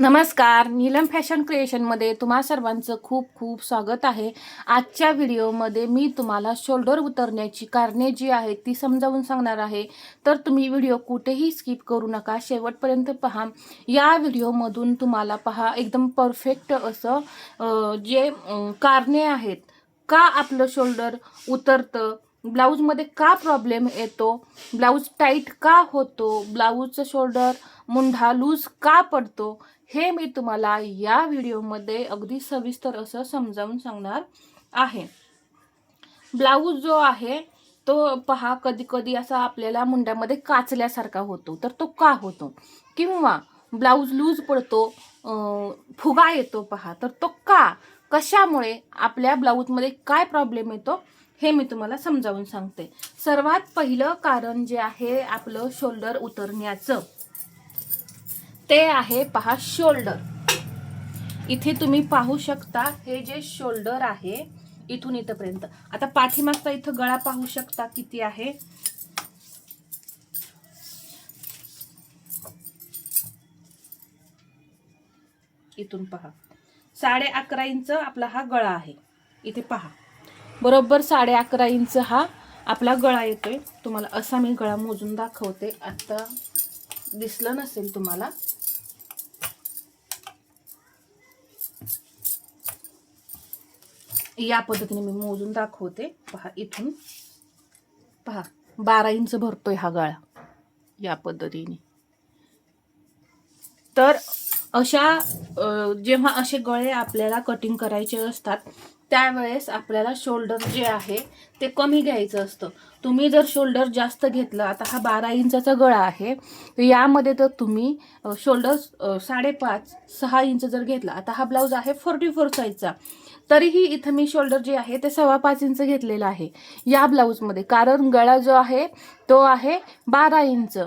नमस्कार नीलम फॅशन क्रिएशनमध्ये तुम्हा सर्वांचं खूप खूप स्वागत आहे. आजच्या व्हिडिओमध्ये मी तुम्हाला शोल्डर उतरण्याची कारणे जी आहेत ती समजावून सांगणार आहे. तर तुम्ही व्हिडिओ कुठेही स्किप करू नका शेवटपर्यंत पहा. या व्हिडिओमधून तुम्हाला पहा एकदम परफेक्ट असं जे कारणे आहेत. का आपलं शोल्डर उतरतं? ब्लाऊजमध्ये का प्रॉब्लेम येतो? ब्लाऊज टाईट का होतो? ब्लाऊजचं शोल्डर मुंढा लूज का पडतो? हे मी तुम्हाला या व्हिडिओमध्ये अगदी सविस्तर असं समजावून सांगणार आहे. ब्लाऊज जो आहे तो पहा कधी कधी असा आपल्याला मुंड्यामध्ये काचल्यासारखा होतो तर तो का होतो? किंवा ब्लाऊज लूज पडतो फुगा येतो पहा तर तो का? कशामुळे आपल्या ब्लाऊजमध्ये काय प्रॉब्लेम येतो? हे मी तुम्हाला समजावून सांगते. सर्वात पहिलं कारण जे आहे आपलं शोल्डर उतरण्याचं. ते आहे पहा शोल्डर. इथे तुम्ही पाहू शकता हे जे शोल्डर आहे इथून इथपर्यंत. आता पाठीमागचा इथं गळा पाहू शकता किती आहे. इथून पहा. साडे अकरा इंच आपला हा गळा आहे. इथे पहा. बरोबर साडे अकरा इंच हा आपला गळा येतोय. तुम्हाला असा मी गळा मोजून दाखवते. आता दिसलं नसेल तुम्हाला. या पद्धतीने मी मोजून दाखवते. पहा इथून. पहा बारा इंच भरतोय हा गळा. या पद्धतीने. तर अशा जेव्हा असे गळे आपल्याला कटिंग करायचे असतात त्यावेळेस आपल्याला शोल्डर जे आहे ते कमी घ्यायचं असतं. तुम्ही जर शोल्डर जास्त घेतलं आता हा बारा इंचाचा गळा आहे यामध्ये तर तुम्ही शोल्डर साडेपाच सहा इंच जर घेतला आता हा ब्लाऊज आहे फोर्टी फोर साईजचा तरीही इथं मी शोल्डर जे आहे ते सव्वा पाच इंच घेतलेलं आहे या ब्लाऊजमध्ये कारण गळा जो आहे तो आहे बारा इंच.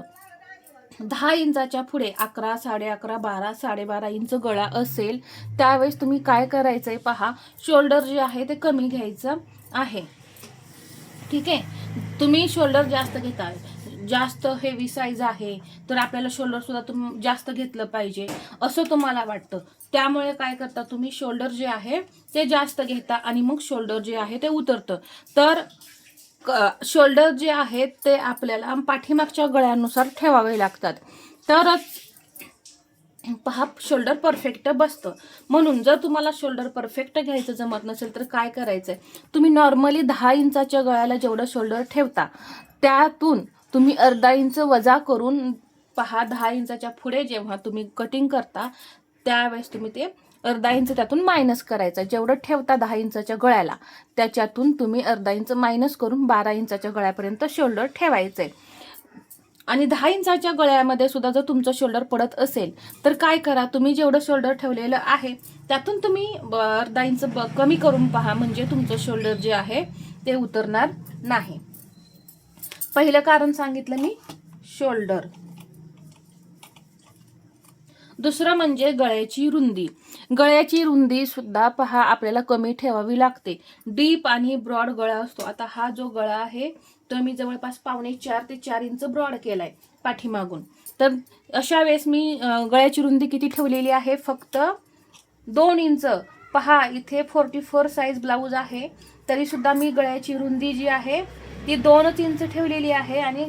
दहा इंचाच्या पुढे अकरा साडे अकरा बारा साडेबारा इंच गळा असेल त्यावेळेस तुम्ही काय करायचं आहे पहा शोल्डर जे आहे ते कमी घ्यायचं आहे. ठीक आहे? तुम्ही शोल्डर जास्त घेता जास्त हेवी साईज आहे तर आपल्याला शोल्डर सुद्धा तुम जास्त घेतलं पाहिजे असं तुम्हाला वाटतं. त्यामुळे काय करता तुम्ही शोल्डर जे आहे ते जास्त घेता आणि मग शोल्डर जे आहे ते उतरतं. तर शोल्डर जे आहेत ते आपल्याला पाठीमागच्या गळ्यानुसार ठेवावे लागतात. तरच पहा शोल्डर परफेक्ट बसतं. म्हणून जर तुम्हाला शोल्डर परफेक्ट घ्यायचं जमत नसेल तर काय करायचंय? तुम्ही नॉर्मली दहा इंचाच्या गळ्याला जेवढं शोल्डर ठेवता त्यातून तुम्ही अर्धा इंच वजा करून पहा दहा इंचाच्या पुढे जेव्हा तुम्ही कटिंग करता त्यावेळेस तुम्ही ते अर्धा इंच त्यातून मायनस करायचं. जेवढं ठेवता दहा इंचाच्या गळ्याला त्याच्यातून तुम्ही अर्धा इंच मायनस करून बारा इंचाच्या गळ्यापर्यंत शोल्डर ठेवायचंय. आणि दहा इंचाच्या गळ्यामध्ये सुद्धा जर तुमचं शोल्डर पडत असेल तर काय करा? तुम्ही जेवढं शोल्डर ठेवलेलं आहे त्यातून तुम्ही ब- अर्धा इंच ब- कमी करून पहा. म्हणजे तुमचं शोल्डर जे आहे ते उतरणार नाही. पहिलं कारण सांगितलं मी शोल्डर दुसरं म्हणजे गळ्याची रुंदी. गळ्याची रुंदी सुद्धा पहा आपल्याला कमी ठेवावी लागते. डीप आणि ब्रॉड गळा असतो. आता हा जो गळा आहे तो मी जवळपास पावणे चार ते चार इंच ब्रॉड केलाय पाठीमागून. तर अशा वेळेस मी गळ्याची रुंदी किती ठेवलेली आहे? फक्त दोन इंच. पहा इथे फोर्टी फोर साईज ब्लाऊज आहे. तरी सुद्धा मी गळ्याची रुंदी जी आहे ती दोनच इंच ठेवलेली आहे आणि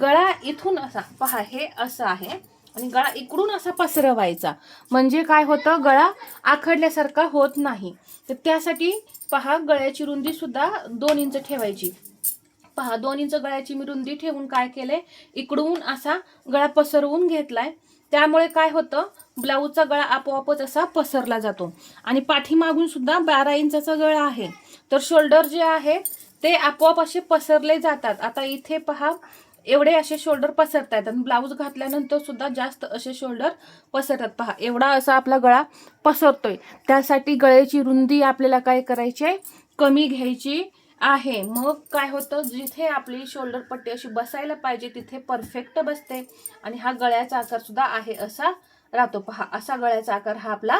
गळा इथून असा पहा हे असं आहे. आणि गळा इकडून असा पसरवायचा. म्हणजे काय होतं? गळा आखडल्यासारखा होत नाही. तर त्यासाठी पहा गळ्याची रुंदी सुद्धा दोन इंच ठेवायची. पहा दोन इंच गळ्याची मी रुंदी ठेवून काय केलंय? इकडून असा गळा पसरवून घेतलाय. त्यामुळे काय होतं? ब्लाऊजचा गळा आपोआपच असा पसरला जातो. आणि पाठीमागून सुद्धा बारा इंचाचा गळा आहे. तर शोल्डर जे आहे ते आपोआप असे पसरले जातात. आता इथे पहा एवढे असे शोल्डर पसरतायत आणि ब्लाऊज घातल्यानंतर सुद्धा जास्त असे शोल्डर पसरतात. पहा एवढा असा आपला गळा पसरतोय. त्यासाठी गळ्याची रुंदी आपल्याला काय करायची आहे? कमी घ्यायची आहे. मग काय होतं? जिथे आपली शोल्डर पट्टी अशी बसायला पाहिजे तिथे परफेक्ट बसते. आणि हा गळ्याचा आकार सुद्धा आहे असा राहतो. पहा असा गळ्याचा आकार हा आपला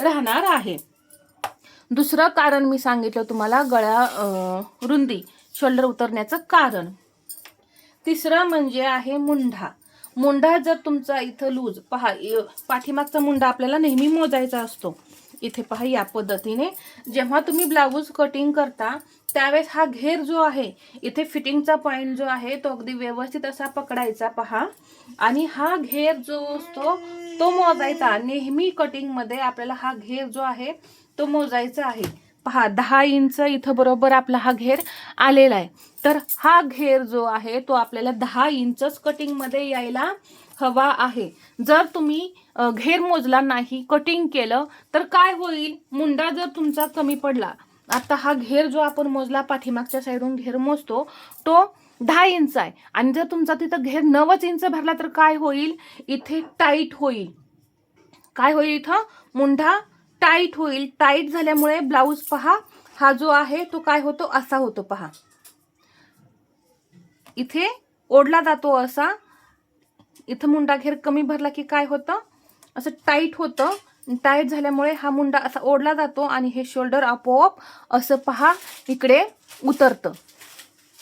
राहणार आहे. दुसरं कारण मी सांगितलं तुम्हाला गळ्या रुंदी शोल्डर उतरण्याचं कारण. तिसरा म्हणजे आहे मुंढा. मुंडा जर तुमचा इथं लूज पहा पाठीमागचा मुंडा आपल्याला नेहमी मोजायचा असतो. इथे पहा या पद्धतीने जेव्हा तुम्ही ब्लाऊज कटिंग करता त्यावेळेस हा घेर जो आहे इथे फिटिंगचा पॉईंट जो आहे तो अगदी व्यवस्थित असा पकडायचा पहा. आणि हा घेर जो असतो तो मोजायचा. नेहमी कटिंगमध्ये आपल्याला हा घेर जो आहे तो मोजायचा आहे. पहा दहा इंच इथं बरोबर आपला हा घेर आलेला आहे. तर हा घेर जो आहे तो आपल्याला दहा इंचच कटिंगमध्ये यायला हवा आहे. जर तुम्ही घेर मोजला नाही कटिंग केलं तर काय होईल? मुंडा जर तुमचा कमी पडला आता हा घेर जो आपण मोजला पाठीमागच्या साईडून घेर मोजतो तो दहा इंच आहे. आणि जर तुमचा तिथं घेर नवच इंच भरला तर काय होईल? इथे टाईट होईल. काय होईल इथं? मुंढा टाईट होईल. टाईट झाल्यामुळे ब्लाऊज पहा हा जो आहे तो काय होतो असा होतो पहा. इथे ओढला जातो असा. इथं मुंडा घेर कमी भरला की काय होतं? असं टाईट होतं. टाईट झाल्यामुळे हा मुंडा असा ओढला जातो आणि हे शोल्डर आपोआप असं पहा इकडे उतरतं.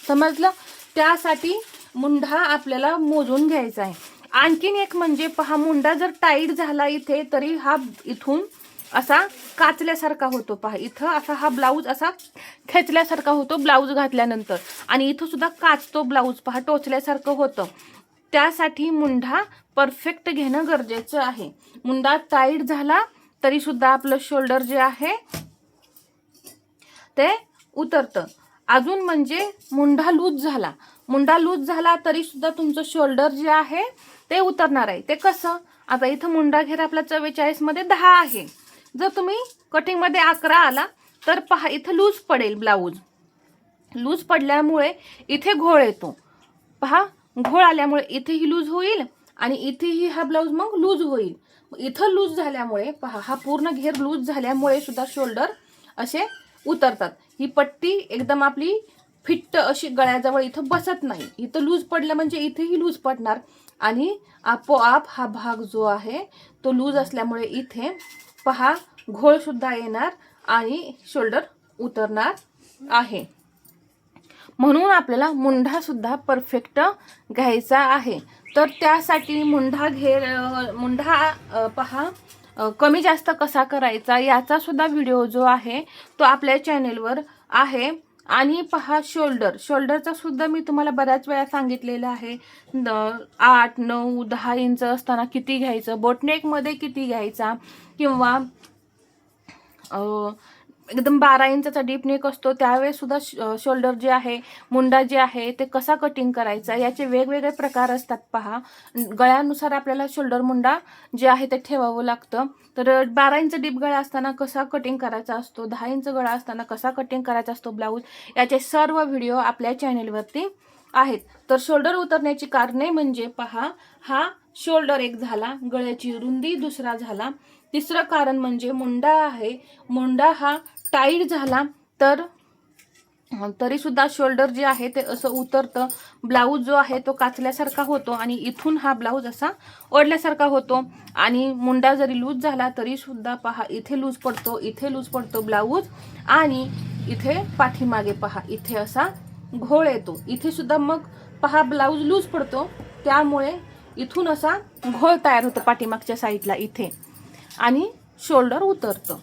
समजलं? त्यासाठी मुंडा आपल्याला मोजून घ्यायचा आहे. आणखीन एक म्हणजे पहा मुंडा जर टाईट झाला इथे तरी हा इथून असा काचल्यासारखा होतो. पहा इथं असा हा ब्लाऊज असा खेचल्यासारखा होतो ब्लाऊज घातल्यानंतर. आणि इथं सुद्धा काचतो ब्लाऊज पहा टोचल्यासारखं होतं. त्यासाठी मुंढा परफेक्ट घेणं गरजेचं आहे. मुंडा टाईट झाला तरी सुद्धा आपलं शोल्डर जे आहे ते उतरतं. अजून म्हणजे मुंडा लूज झाला. मुंडा लूज झाला तरी सुद्धा तुमचं शोल्डर जे आहे ते उतरणार आहे. ते कसं? आता इथं मुंडा घेर आपला चव्वेचाळीसमध्ये दहा आहे. जर तुम्ही कटिंगमध्ये अकरा आला तर पहा इथं लूज पडेल ब्लाऊज लूज पडल्यामुळे इथे घोळ येतो. पहा घोळ आल्यामुळे इथेही लूज होईल आणि इथेही हा ब्लाऊज मग लूज होईल. इथं लूज झाल्यामुळे पहा हा पूर्ण घेर लूज झाल्यामुळे सुद्धा शोल्डर असे उतरतात. ही पट्टी एकदम आपली फिट्ट अशी गळ्याजवळ इथं बसत नाही. इथं लूज पडलं म्हणजे इथेही लूज पडणार. आणि आपोआप हा भाग जो आहे तो लूज असल्यामुळे इथे पहा घोळसुद्धा येणार आणि शोल्डर उतरणार आहे. म्हणून आपल्याला मुंढासुद्धा परफेक्ट घ्यायचा आहे. तर त्यासाठी मुंढा घेर मुंढा पहा कमी जास्त कसा करायचा याचा सुद्धा व्हिडिओ जो आहे तो आपल्या चॅनेलवर आहे. आणि पहा शोल्डर शोल्डरचा सुद्धा मी तुम्हाला बऱ्याच वेळा सांगितलेलं आहे. आठ नऊ दहा इंच असताना किती घ्यायचं? बोटनेकमध्ये किती घ्यायचा? किंवा एकदम बारा इंचाचा डीप नेक असतो त्यावेळेस सुद्धा शोल्डर जे आहे मुंडा जे आहे ते कसा कटिंग करायचा याचे वेगवेगळे प्रकार असतात पहा. गळ्यानुसार आपल्याला शोल्डर मुंडा जे आहे ते ठेवावं लागतं. तर बारा इंच डीप गळा असताना कसा कटिंग करायचा असतो दहा इंच गळा असताना कसा कटिंग करायचा असतो ब्लाऊज याचे सर्व व्हिडिओ आपल्या चॅनेलवरती आहेत. तर शोल्डर उतरण्याची कारणे म्हणजे पहा हा शोल्डर एक झाला गळ्याची रुंदी दुसरा झाला. तिसरं कारण म्हणजे मुंडा आहे मुंडा हा टाईट झाला तर तरी सुद्धा शोल्डर जे आहे ते असं उतरतं. ब्लाऊज जो आहे तो काचल्यासारखा होतो आणि इथून हा ब्लाऊज असा ओढल्यासारखा होतो. आणि मुंडा जरी लूज झाला तरी सुद्धा पहा इथे लूज पडतो इथे लूज पडतो ब्लाऊज. आणि इथे पाठीमागे पहा इथे असा घोळ येतो. इथे सुद्धा मग पहा ब्लाऊज लूज पडतो. त्यामुळे इथून असा घोळ तयार होतो पाठीमागच्या साईडला इथे. आणि शोल्डर उतरतं.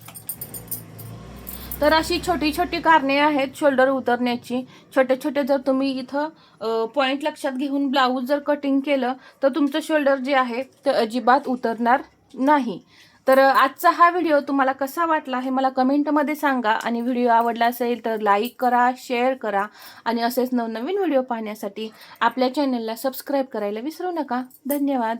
तर अशी छोटी छोटी कारणे आहेत शोल्डर उतरण्याची. छोटे छोटे जर तुम्ही इथं पॉईंट लक्षात घेऊन ब्लाऊज जर कटिंग केलं तर तुमचं शोल्डर जे आहे ते अजिबात उतरणार नाही. तर आजचा हा व्हिडिओ तुम्हाला कसा वाटला हे मला कमेंटमध्ये सांगा. आणि व्हिडिओ आवडला असेल तर लाईक करा शेअर करा. आणि असेच नवनवीन व्हिडिओ पाहण्यासाठी आपल्या चॅनलला सबस्क्राईब करायला विसरू नका. धन्यवाद.